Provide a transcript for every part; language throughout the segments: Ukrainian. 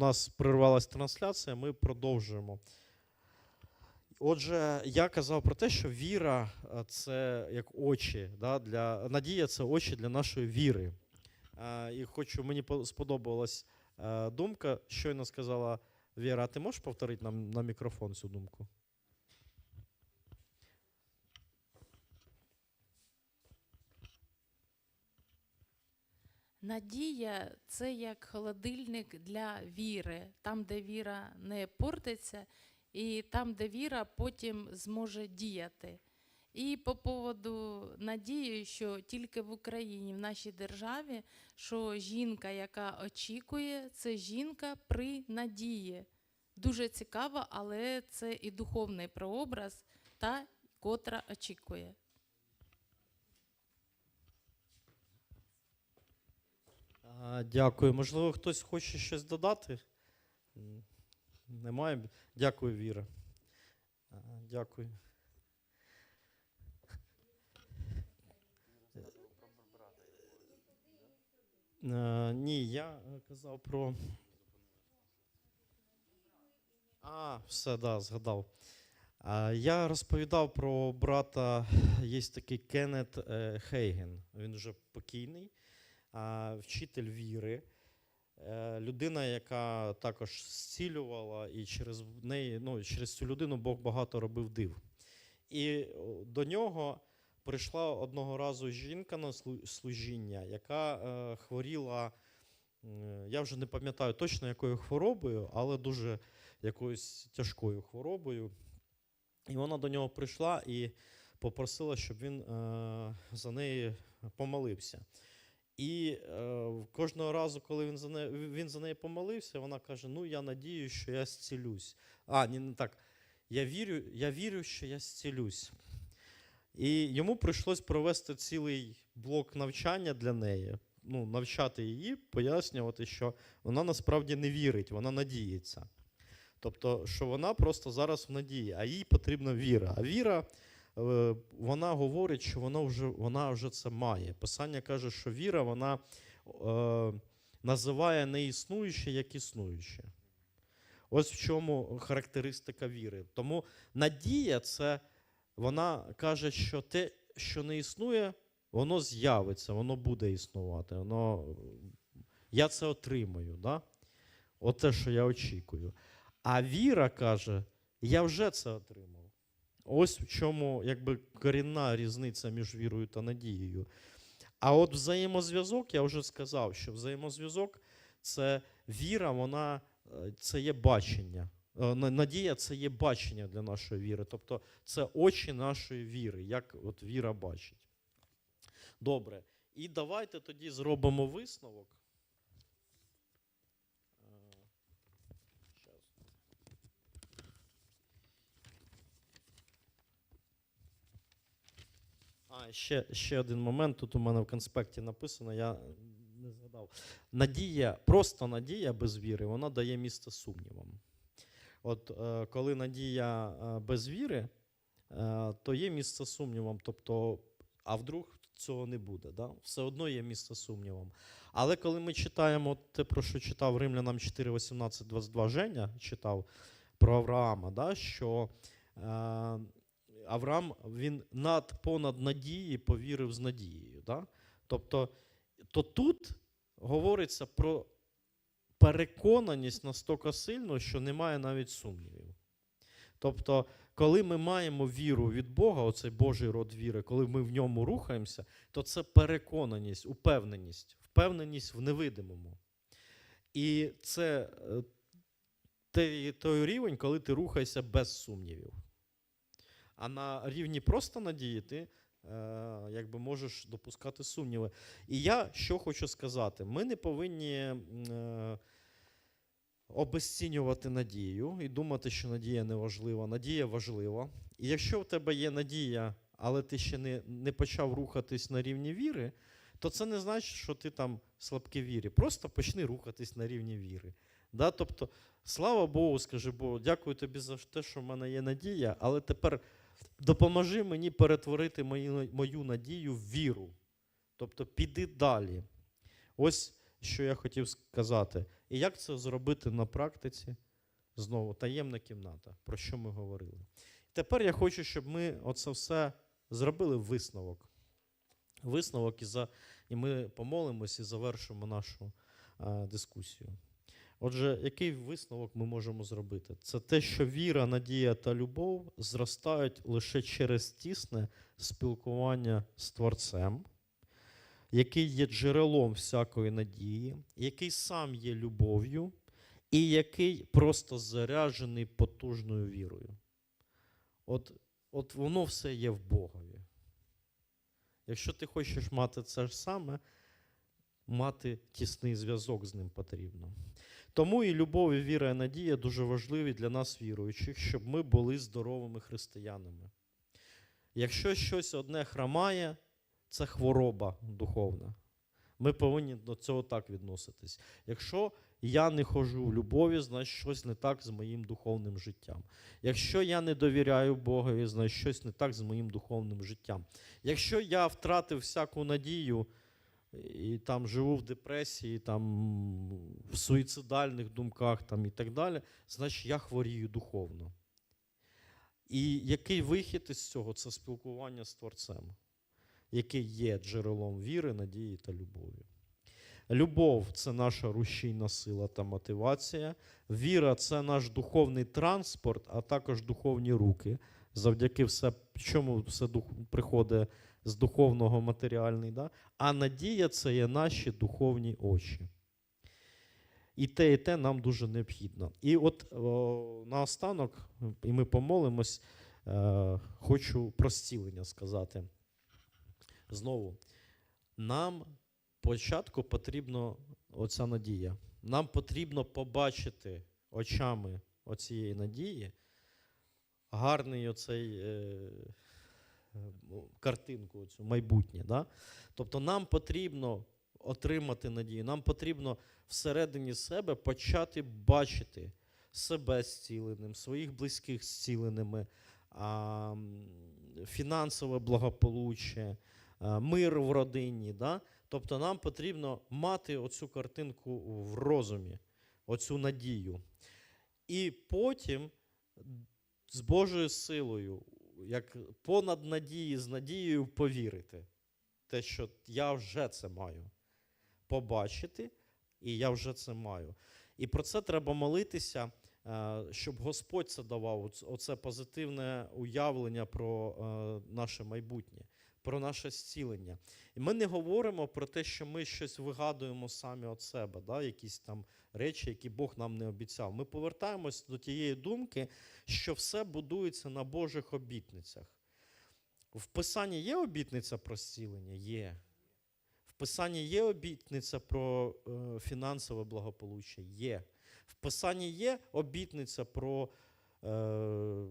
нас прервалась трансляція, ми продовжуємо. Отже, я казав про те, що віра е, це як очі. Да, для, надія це очі для нашої віри. Е, І хочу, мені по- сподобалась е, думка, щойно сказала Віра. А ти можеш повторити нам на мікрофон цю думку? Надія це як холодильник для віри, там, де віра не портиться, і там, де віра потім зможе діяти. І по поводу надії, що тільки в Україні, в нашій державі, що жінка, яка очікує, це жінка при надії. Дуже цікаво, але це і духовний прообраз, та котра очікує. Дякую. Можливо, хтось хоче щось додати? Немає. Дякую, Віра. Дякую. Ні, я казав про. А, все, да, згадав. Я розповідав про брата, є такий Кеннет е, Хейген. Він вже покійний вчитель віри, е, людина, яка також зцілювала, і через неї, ну, через цю людину Бог багато робив див. І до нього прийшла одного разу жінка на служіння, яка е, хворіла, я вже не пам'ятаю точно якою хворобою, але дуже якоюсь тяжкою хворобою. І вона до нього прийшла і попросила, щоб він е, за неї помолився. І е, кожного разу, коли він за, неї, він за неї помолився, вона каже: Ну, я надію, що я зцілюсь. А, ні, не так. Я вірю, я вірю, що я зцілюсь. І йому прийшлось провести цілий блок навчання для неї, ну, навчати її, пояснювати, що вона насправді не вірить, вона надіється. Тобто, що вона просто зараз в надії, а їй потрібна віра. А віра вона говорить, що вона вже, вона вже це має. Писання каже, що віра вона е, називає неіснуюче як існуюче. Ось в чому характеристика віри. Тому надія це вона каже, що те, що не існує, воно з'явиться, воно буде існувати. Воно, я це отримаю. Да? От що я очікую. А віра каже, я вже це отримав. Ось в чому якби корінна різниця між вірою та надією. А от взаємозв'язок, я вже сказав, що взаємозв'язок це віра, вона е, це є бачення. Е, Надія це є бачення для нашої віри. Тобто це очі нашої віри, як от віра бачить. Добре. І давайте тоді зробимо висновок. Ще, ще один момент. Тут у мене в конспекті написано, я не згадав. Надія, просто надія без віри, вона дає місце сумнівам. От е, коли надія е, без віри, е, то є місце сумнівам. Тобто, а вдруг цього не буде. Да? Все одно є місце сумнівам. Але коли ми читаємо те, про що читав Римлянам 4, 18, 22 Женя, читав про Авраама, да, що Авраам він над понад надії повірив з надією. Да? Тобто, то тут говориться про переконаність настільки сильно, що немає навіть сумнівів. Тобто, коли ми маємо віру від Бога, оцей Божий род віри, коли ми в ньому рухаємося, то це переконаність, упевненість, впевненість в невидимому. І це е, той, той рівень, коли ти рухаєшся без сумнівів. А на рівні просто надії ти е, якби можеш допускати сумніви. І я що хочу сказати: ми не повинні е, обезцінювати надію і думати, що надія не важлива. Надія важлива. І якщо в тебе є надія, але ти ще не, не почав рухатись на рівні віри, то це не значить, що ти там слабкий вірі. Просто почни рухатись на рівні віри. Да? Тобто, слава Богу, скажи Богу, дякую тобі за те, що в мене є надія, але тепер допоможи мені перетворити мою, мою надію в віру. Тобто піди далі. Ось що я хотів сказати. І як це зробити на практиці? Знову таємна кімната, про що ми говорили. Тепер я хочу, щоб ми оце все зробили висновок. Висновок і, за, і ми помолимось і завершимо нашу а, дискусію. Отже, який висновок ми можемо зробити? Це те, що віра, надія та любов зростають лише через тісне спілкування з Творцем, який є джерелом всякої надії, який сам є любов'ю, і який просто заряджений потужною вірою. От, от воно все є в Богові. Якщо ти хочеш мати це ж саме, мати тісний зв'язок з ним потрібно. Тому і любов, і віра, і надія дуже важливі для нас, віруючих, щоб ми були здоровими християнами. Якщо щось одне хромає, це хвороба духовна. Ми повинні до цього так відноситись. Якщо я не ходжу в любові, значить щось не так з моїм духовним життям. Якщо я не довіряю Богові, значить щось не так з моїм духовним життям. Якщо я втратив всяку надію і там живу в депресії, там в суїцидальних думках там, і так далі, значить я хворію духовно. І який вихід із цього це спілкування з Творцем, який є джерелом віри, надії та любові. Любов це наша рушійна сила та мотивація. Віра це наш духовний транспорт, а також духовні руки. Завдяки все, чому все дух, приходить з духовного матеріальний. Да? А надія це є наші духовні очі. І те, і те нам дуже необхідно. І от о, наостанок, і ми помолимось, е, хочу про зцілення сказати. Знову, нам спочатку потрібна оця надія. Нам потрібно побачити очами оцієї надії гарний оцей е, ну, картинку, цю майбутнє. Да? Тобто нам потрібно отримати надію, нам потрібно всередині себе почати бачити себе зціленим, своїх близьких зціленими, а, фінансове благополуччя, мир в родині. Да? Тобто нам потрібно мати оцю картинку в розумі, оцю надію. І потім з Божою силою, як понад надії, з надією повірити. Те, що я вже це маю. Побачити, і я вже це маю. І про це треба молитися, е, щоб Господь це давав, оц- оце позитивне уявлення про е, наше майбутнє, про наше зцілення. І ми не говоримо про те, що ми щось вигадуємо самі від себе, да, якісь там речі, які Бог нам не обіцяв. Ми повертаємось до тієї думки, що все будується на Божих обітницях. В Писанні є обітниця про зцілення? Є. В Писанні є обітниця про е, фінансове благополуччя? Є. В Писанні є обітниця про, е,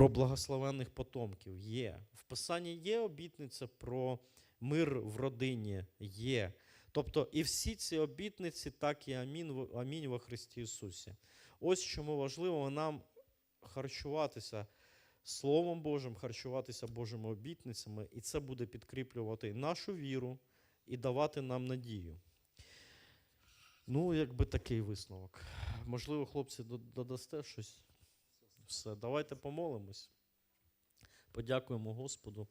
про благословенних потомків? Є. В Писанні є обітниця про мир в родині? Є. Тобто і всі ці обітниці, так і амінь, амінь во Христі Ісусі. Ось чому важливо нам харчуватися Словом Божим, харчуватися Божими обітницями, і це буде підкріплювати нашу віру і давати нам надію. Ну, якби такий висновок. Можливо, хлопці, додасте щось? Все, давайте помолимось. Подякуємо Господу.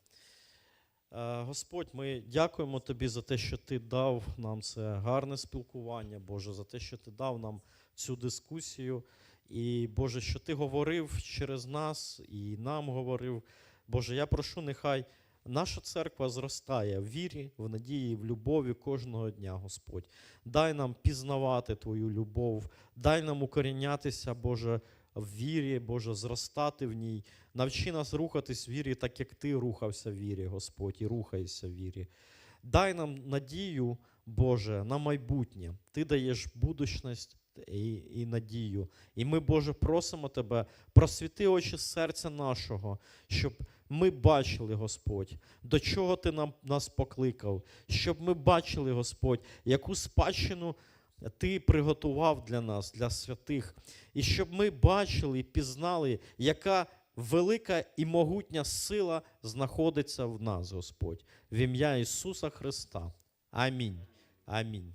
Е, Господь, ми дякуємо Тобі за те, що Ти дав нам це гарне спілкування, Боже, за те, що Ти дав нам цю дискусію. І Боже, що Ти говорив через нас і нам говорив. Боже, я прошу, нехай наша церква зростає в вірі, в надії, в любові кожного дня, Господь. Дай нам пізнавати Твою любов, дай нам укорінятися, Боже, в вірі, Боже, зростати в ній. Навчи нас рухатись в вірі, так як Ти рухався в вірі, Господь, і рухаєшся в вірі. Дай нам надію, Боже, на майбутнє. Ти даєш будучність і, і надію. І ми, Боже, просимо Тебе, просвіти очі серця нашого, щоб ми бачили, Господь, до чого Ти нам, нас покликав, щоб ми бачили, Господь, яку спадщину Ти приготував для нас, для святих, і щоб ми бачили і пізнали, яка велика і могутня сила знаходиться в нас, Господь, в ім'я Ісуса Христа. Амінь. Амінь.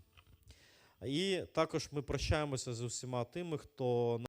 І також ми прощаємося з усіма тими, хто